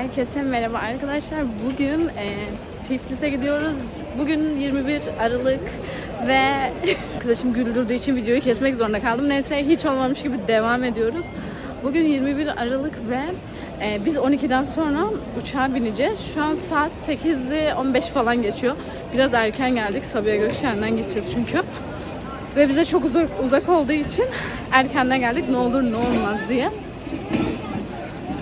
Herkese merhaba arkadaşlar. Bugün e, Tiflis'e gidiyoruz. Bugün 21 Aralık ve arkadaşım güldürdüğü için videoyu kesmek zorunda kaldım. Neyse hiç olmamış gibi devam ediyoruz. Bugün 21 Aralık ve e, biz 12'den sonra uçağa bineceğiz. Şu an saat 8'i 15 falan geçiyor. Biraz erken geldik. Sabiha Gökçen'den geçeceğiz çünkü. Ve bize çok uzak, uzak olduğu için erkenden geldik. Ne olur ne olmaz diye.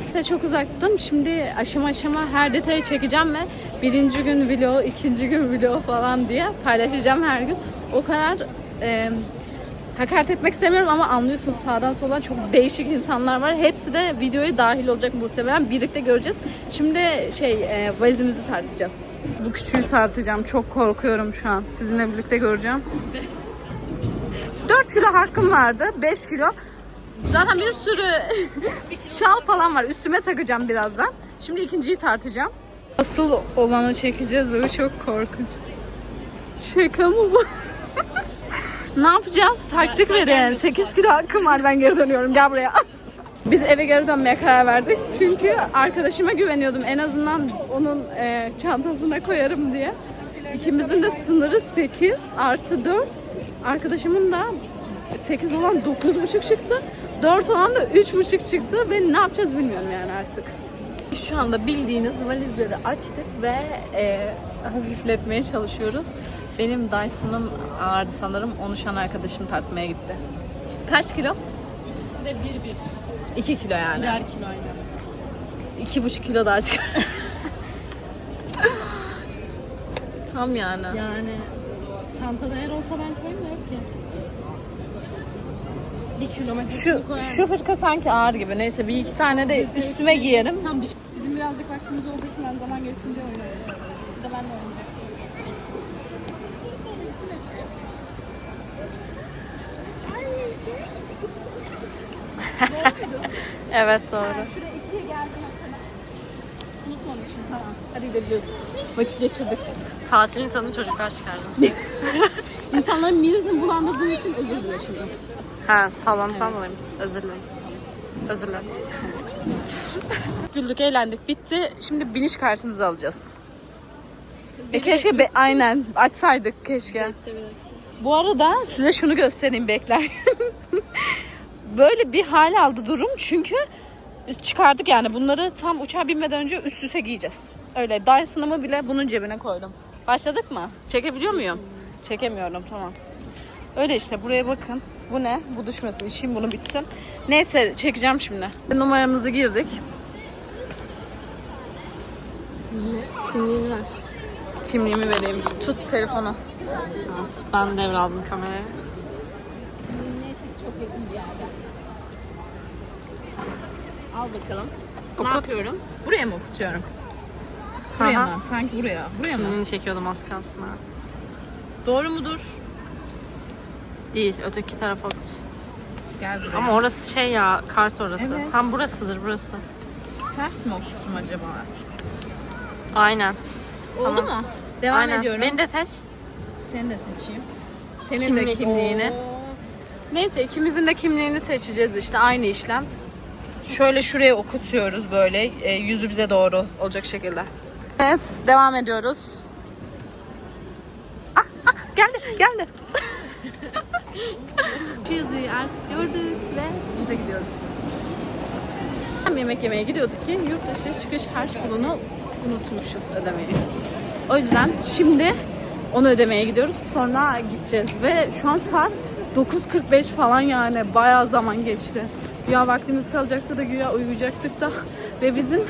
Size çok uzaktım. Şimdi aşama aşama her detayı çekeceğim ve birinci gün vlog, ikinci gün vlog falan diye paylaşacağım her gün. O kadar e, hakaret etmek istemiyorum ama anlıyorsunuz sağdan soldan çok değişik insanlar var. Hepsi de videoya dahil olacak muhtemelen. Birlikte göreceğiz. Şimdi şey e, valizimizi tartacağız. Bu küçüğü tartacağım. Çok korkuyorum şu an. Sizinle birlikte göreceğim. 4 kilo hakkım vardı. 5 kilo. Zaten bir sürü şal falan var. Üstüme takacağım birazdan. Şimdi ikinciyi tartacağım. Asıl olanı çekeceğiz bu çok korkunç. Şaka mı bu? ne yapacağız? Taktik verin. 8 kilo hakkım var ben geri dönüyorum. Gel buraya. Biz eve geri dönmeye karar verdik. Çünkü arkadaşıma güveniyordum. En azından onun e, çantasına koyarım diye. İkimizin de sınırı 8 artı 4. Arkadaşımın da 8 olan 9,5 çıktı. 4 olan da 3,5 çıktı ve ne yapacağız bilmiyorum yani artık. Şu anda bildiğiniz valizleri açtık ve e, hafifletmeye çalışıyoruz. Benim Dyson'ım ağırdı sanırım. Onu şu an arkadaşım tartmaya gitti. Kaç kilo? İkisi de bir bir. 2 kilo yani. Birer kilo aynı. 2,5 kilo daha çıkar. Tam yani. Yani çantada eğer olsa ben koyayım da. Bir kilo mesela Şu, koyar şu hırka sanki ağır gibi. Neyse bir iki tane de üstüme giyerim. Tam bir Bizim birazcık vaktimiz olduğu için ben zaman geçsin diye oynuyorum. Siz de benle oynayacaksınız. Evet doğru. Şuraya ikiye geldim. Unutmamışım tamam. Hadi gidebiliriz. Vakit geçirdik. Tatilin tadını çocuklar çıkardı. İnsanların midesini bulandırdığı için özür dilerim şimdi. Ha sallantıdan dolayı mı? Özür dilerim. Özür dilerim. Güldük, eğlendik, bitti. Şimdi biniş kartımızı alacağız. E keşke be- aynen açsaydık keşke. Bu arada size şunu göstereyim bekler. Böyle bir hal aldı durum çünkü çıkardık yani bunları tam uçağa binmeden önce üst üste giyeceğiz. Öyle Dyson'ımı bile bunun cebine koydum. Başladık mı? Çekebiliyor muyum? Çekemiyorum tamam. Öyle işte buraya bakın. Bu ne? Bu düşmesin. İçeyim bunu bitsin. Neyse çekeceğim şimdi. Numaramızı girdik. Kimliğini ver. Kimliğimi vereyim. Tut telefonu. Ben devraldım kamerayı. Neyse çok yakın bir yerde. Al bakalım. Ne yapıyorum? Buraya mı okutuyorum? Buraya Aha. mı? Sanki buraya. Buraya mı? Kimliğini çekiyordum az kalsın ha. Doğru mudur? Değil, öteki tarafa okut. Gel buraya. Ama orası şey ya, kart orası. Evet. Tam burasıdır burası. ters mi okuttum acaba? Aynen. Oldu Tamam. mu? Devam Aynen. ediyorum. Beni de seç. Seni de seçeyim. Senin de Kimlik. kimliğini. Neyse ikimizin de kimliğini seçeceğiz işte aynı işlem. Şöyle şuraya okutuyoruz böyle e, yüzü bize doğru olacak şekilde. Evet devam ediyoruz. Ah, ah, geldi geldi. Şu yazıyı artık gördük ve bize gidiyoruz. Hem yemek yemeye gidiyorduk ki yurt dışı çıkış harç pulunu unutmuşuz ödemeyi. O yüzden şimdi onu ödemeye gidiyoruz. Sonra gideceğiz ve şu an saat 9.45 falan yani bayağı zaman geçti. Güya vaktimiz kalacaktı da güya uyuyacaktık da ve bizim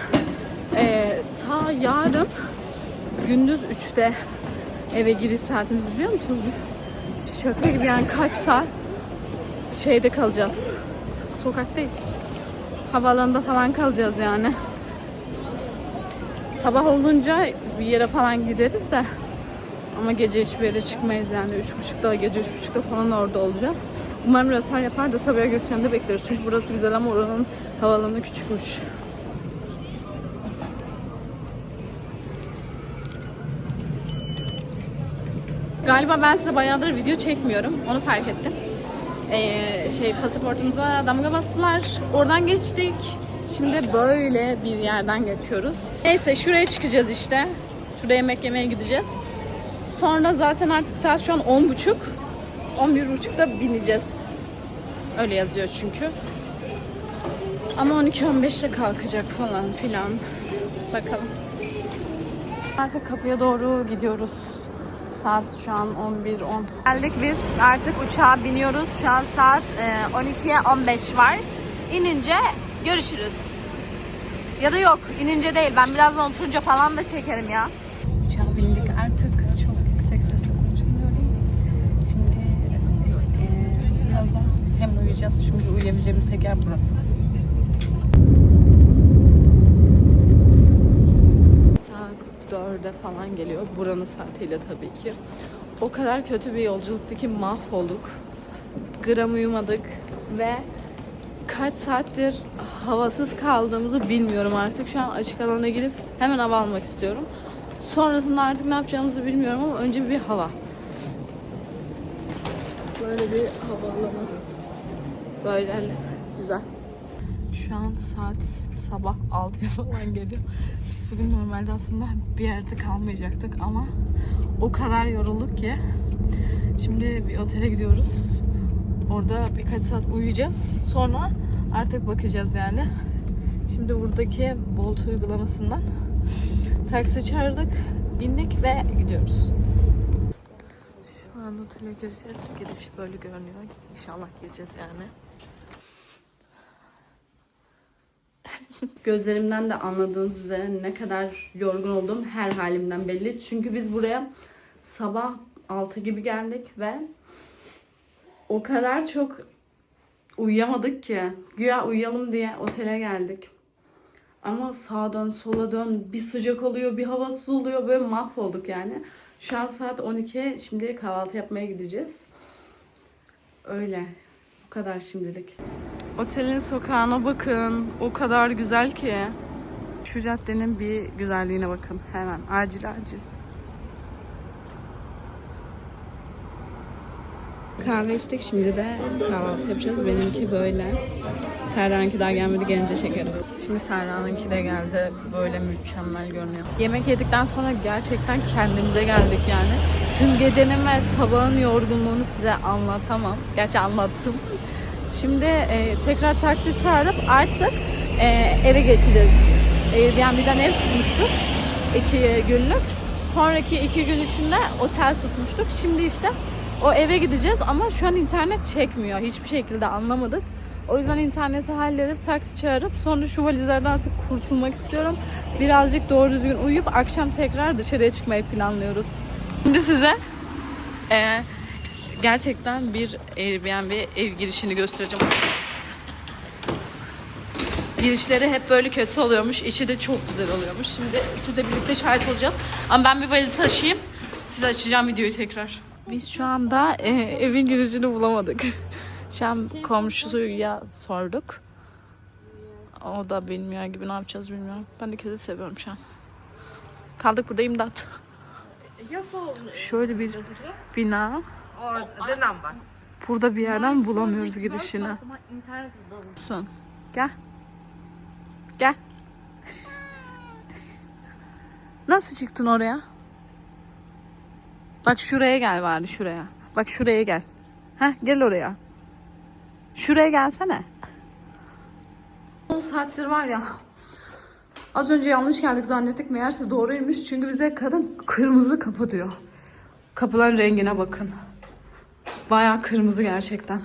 eee, ta yarın gündüz 3'te eve giriş saatimiz biliyor musunuz biz? Şaka gibi yani kaç saat şeyde kalacağız. Sokaktayız. Havaalanında falan kalacağız yani. Sabah olunca bir yere falan gideriz de ama gece hiçbir yere çıkmayız yani. Üç buçukta, gece üç buçukta falan orada olacağız. Umarım rötar yapar da Sabiha Gökçen'de bekleriz. Çünkü burası güzel ama oranın havaalanı küçükmüş. Galiba ben size bayağıdır video çekmiyorum. Onu fark ettim. Ee, şey pasaportumuza damga bastılar. Oradan geçtik. Şimdi böyle bir yerden geçiyoruz. Neyse şuraya çıkacağız işte. Şuraya yemek yemeye gideceğiz. Sonra zaten artık saat şu an 10.30. 11.30'da bineceğiz. Öyle yazıyor çünkü. Ama 12-15'te kalkacak falan filan. Bakalım. Artık kapıya doğru gidiyoruz. Saat şu an 11.10. Geldik biz. Artık uçağa biniyoruz. Şu an saat e, 12'ye 15 var. İnince görüşürüz. Ya da yok inince değil. Ben birazdan oturunca falan da çekerim ya. Uçağa bindik artık. Çok yüksek sesle konuşamıyorum. Şimdi e, birazdan hem uyuyacağız. Çünkü uyuyabileceğimiz tek yer burası. Saat 4'e falan geliyor. Buranın saatiyle tabii ki. O kadar kötü bir yolculuktu ki mahvolduk. Gram uyumadık ve kaç saattir havasız kaldığımızı bilmiyorum artık. Şu an açık alana gidip hemen hava almak istiyorum. Sonrasında artık ne yapacağımızı bilmiyorum ama önce bir hava. Böyle bir havaalanı. Böyle hani güzel. Şu an saat sabah 6'ya falan geliyor. Biz bugün normalde aslında bir yerde kalmayacaktık ama o kadar yorulduk ki şimdi bir otele gidiyoruz. Orada birkaç saat uyuyacağız. Sonra artık bakacağız yani. Şimdi buradaki Bolt uygulamasından taksi çağırdık, bindik ve gidiyoruz. Şu an otele gireceğiz. Giriş böyle görünüyor. İnşallah gireceğiz yani. Gözlerimden de anladığınız üzere ne kadar yorgun olduğum her halimden belli. Çünkü biz buraya sabah 6 gibi geldik ve o kadar çok uyuyamadık ki. Güya uyuyalım diye otele geldik. Ama sağa dön, sola dön, bir sıcak oluyor, bir havasız oluyor. Böyle mahvolduk yani. Şu an saat 12. Şimdi kahvaltı yapmaya gideceğiz. Öyle. Bu kadar şimdilik. Otelin sokağına bakın. O kadar güzel ki. Şu caddenin bir güzelliğine bakın. Hemen acil acil. Kahve içtik. Şimdi de kahvaltı yapacağız. Benimki böyle. Serdar'ınki daha gelmedi. Gelince çekerim. Şimdi Serdar'ınki de geldi. Böyle mükemmel görünüyor. Yemek yedikten sonra gerçekten kendimize geldik yani. Tüm gecenin ve sabahın yorgunluğunu size anlatamam. Gerçi anlattım. Şimdi e, tekrar taksi çağırıp artık e, eve geçeceğiz. Airbnb'den ev tutmuştuk. iki günlük. Sonraki iki gün içinde otel tutmuştuk. Şimdi işte o eve gideceğiz ama şu an internet çekmiyor. Hiçbir şekilde anlamadık. O yüzden interneti halledip taksi çağırıp sonra şu valizlerden artık kurtulmak istiyorum. Birazcık doğru düzgün uyuyup akşam tekrar dışarıya çıkmayı planlıyoruz. Şimdi size e, gerçekten bir Airbnb ev girişini göstereceğim. Girişleri hep böyle kötü oluyormuş. içi de çok güzel oluyormuş. Şimdi sizle birlikte şahit olacağız. Ama ben bir valizi taşıyayım. Size açacağım videoyu tekrar. Biz şu anda e, evin girişini bulamadık. Şu an komşuya sorduk. O da bilmiyor gibi ne yapacağız bilmiyorum. Ben de kedi seviyorum şu an. Kaldık burada imdat. Şöyle bir bina. The number. Burada bir yerden bulamıyoruz girişini. Son. Gel. Gel. Nasıl çıktın oraya? Bak şuraya gel bari şuraya. Bak şuraya gel. Heh gel oraya. Şuraya gelsene. 10 saattir var ya. Az önce yanlış geldik zannettik. Meğerse doğruymuş. Çünkü bize kadın kırmızı kapı diyor. Kapıların rengine bakın. Bayağı kırmızı gerçekten.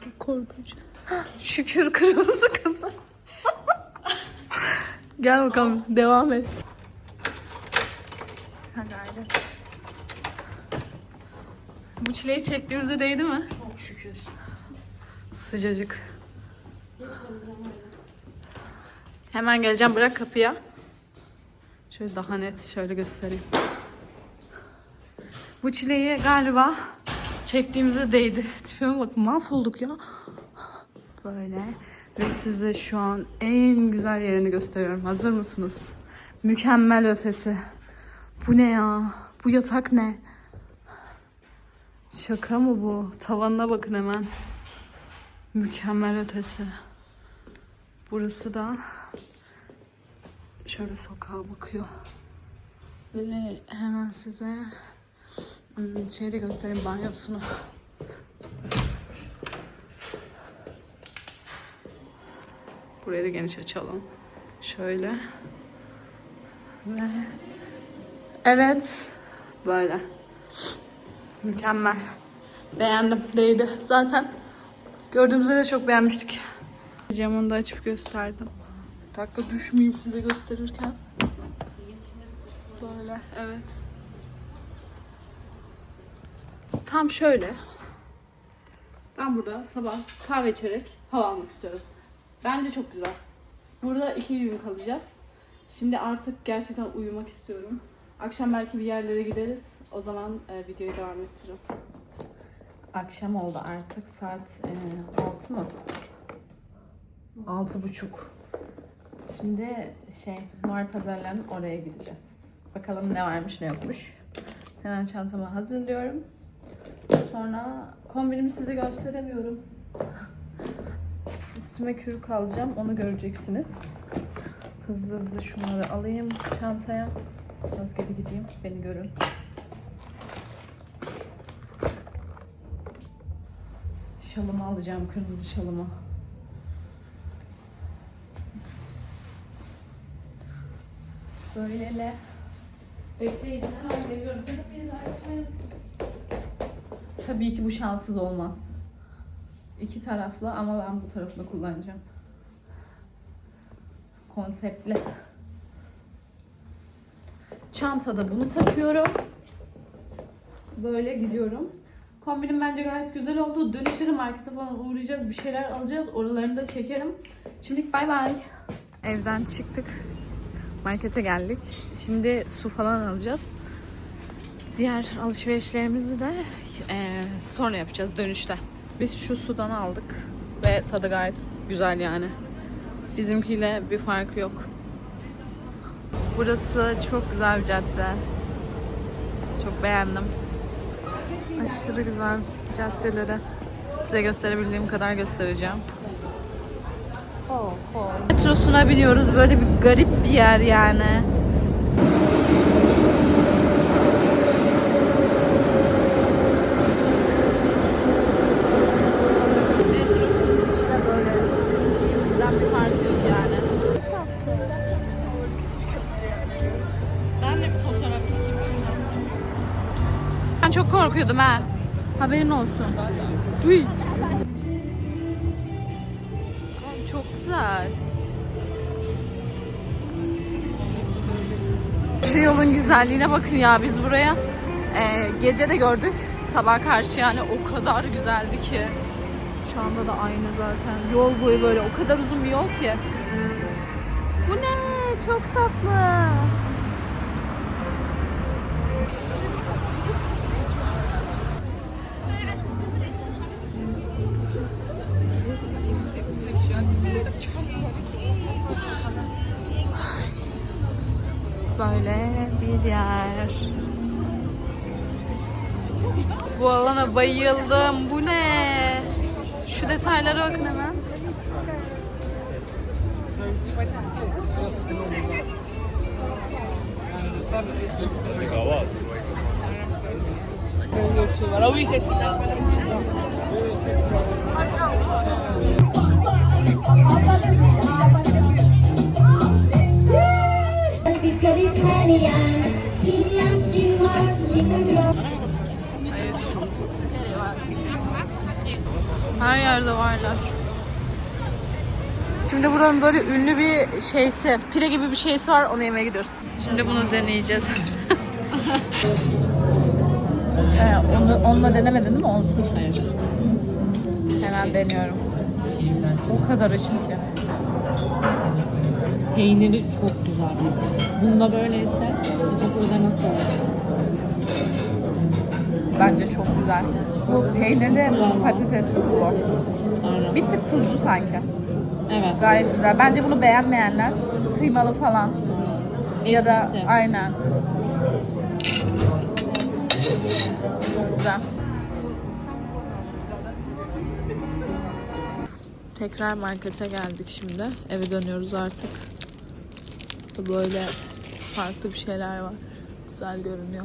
Çok korkunç. Şükür kırmızı kapı. Gel bakalım devam et. Hadi hadi. Bu çileyi çektiğimize değdi mi? Çok şükür. Sıcacık. Hemen geleceğim bırak kapıya. Şöyle daha net şöyle göstereyim. Bu çileyi galiba çektiğimize değdi. Tipime bakın mahvolduk ya. Böyle. Ve size şu an en güzel yerini gösteriyorum. Hazır mısınız? Mükemmel ötesi. Bu ne ya? Bu yatak ne? Şaka mı bu? Tavanına bakın hemen. Mükemmel ötesi. Burası da şöyle sokağa bakıyor. Böyle hemen size hmm, şeyi de göstereyim banyosunu. Burayı da geniş açalım. Şöyle. Ve evet böyle. Mükemmel. Beğendim. Değdi. Zaten gördüğümüzde de çok beğenmiştik. Camını da açıp gösterdim. Bir dakika düşmeyeyim size gösterirken. Böyle evet. Tam şöyle. Ben burada sabah kahve içerek hava almak istiyorum. Bence çok güzel. Burada iki gün kalacağız. Şimdi artık gerçekten uyumak istiyorum. Akşam belki bir yerlere gideriz. O zaman e, videoyu devam ettiririm. Akşam oldu artık. Saat e, 6 mı? Altı buçuk. Şimdi şey Noel pazarlarının oraya gideceğiz. Bakalım ne varmış ne yokmuş. Hemen çantamı hazırlıyorum. Sonra kombinimi size gösteremiyorum. Üstüme kürk alacağım. Onu göreceksiniz. Hızlı hızlı şunları alayım çantaya. Biraz geri gideyim. Beni görün. Şalımı alacağım. Kırmızı şalımı. Böyle. Bekleyin hemen geliyorum. Tabii ki bu şanssız olmaz. İki taraflı ama ben bu tarafını kullanacağım. Konseptli. Çantada bunu takıyorum. Böyle gidiyorum. Kombinim bence gayet güzel oldu. Dönüşte de markete falan uğrayacağız. Bir şeyler alacağız. Oralarını da çekerim. Şimdilik bay bay. Evden çıktık. Markete geldik. Şimdi su falan alacağız. Diğer alışverişlerimizi de eee, sonra yapacağız dönüşte. Biz şu sudan aldık ve tadı gayet güzel yani. Bizimkiyle bir farkı yok. Burası çok güzel bir cadde. Çok beğendim. Aşırı güzel caddeleri. Size gösterebildiğim kadar göstereceğim. Metrosuna biniyoruz. Böyle bir garip bir yer yani. Korkuyordum ha. Haberin olsun. Uy. Çok güzel. Şu yolun güzelliğine bakın ya biz buraya e, gece de gördük. Sabah karşı yani o kadar güzeldi ki. Şu anda da aynı zaten. Yol boyu böyle o kadar uzun bir yol ki. Bu ne? Çok tatlı. Böyle bir yer. Bu alana bayıldım. Bu ne? Şu detaylara bakın hemen. Her yerde varlar. Şimdi buranın böyle ünlü bir şeysi, pire gibi bir şeysi var. Onu yemeye gidiyoruz. Şimdi bunu deneyeceğiz. ee, onu, onunla denemedin değil mi? Onsuz. Hemen deniyorum. O kadar çünkü. Peyniri çok güzel. Bunda böyleyse acaba burada nasıl olur? Bence çok güzel. Bu peynirli patatesli bu. Bir tık tuzlu sanki. Evet. Gayet güzel. Bence bunu beğenmeyenler kıymalı falan ya da aynen. Güzel. Tekrar markete geldik şimdi. Eve dönüyoruz artık. Böyle farklı bir şeyler var. Güzel görünüyor.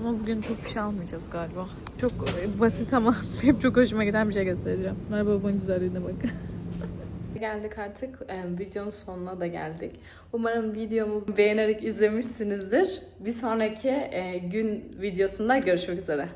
Ama bugün çok bir şey almayacağız galiba. Çok basit ama hep çok hoşuma giden bir şey göstereceğim. Merhaba babanın güzelliğine bakın. Geldik artık. Ee, videonun sonuna da geldik. Umarım videomu beğenerek izlemişsinizdir. Bir sonraki e, gün videosunda görüşmek üzere.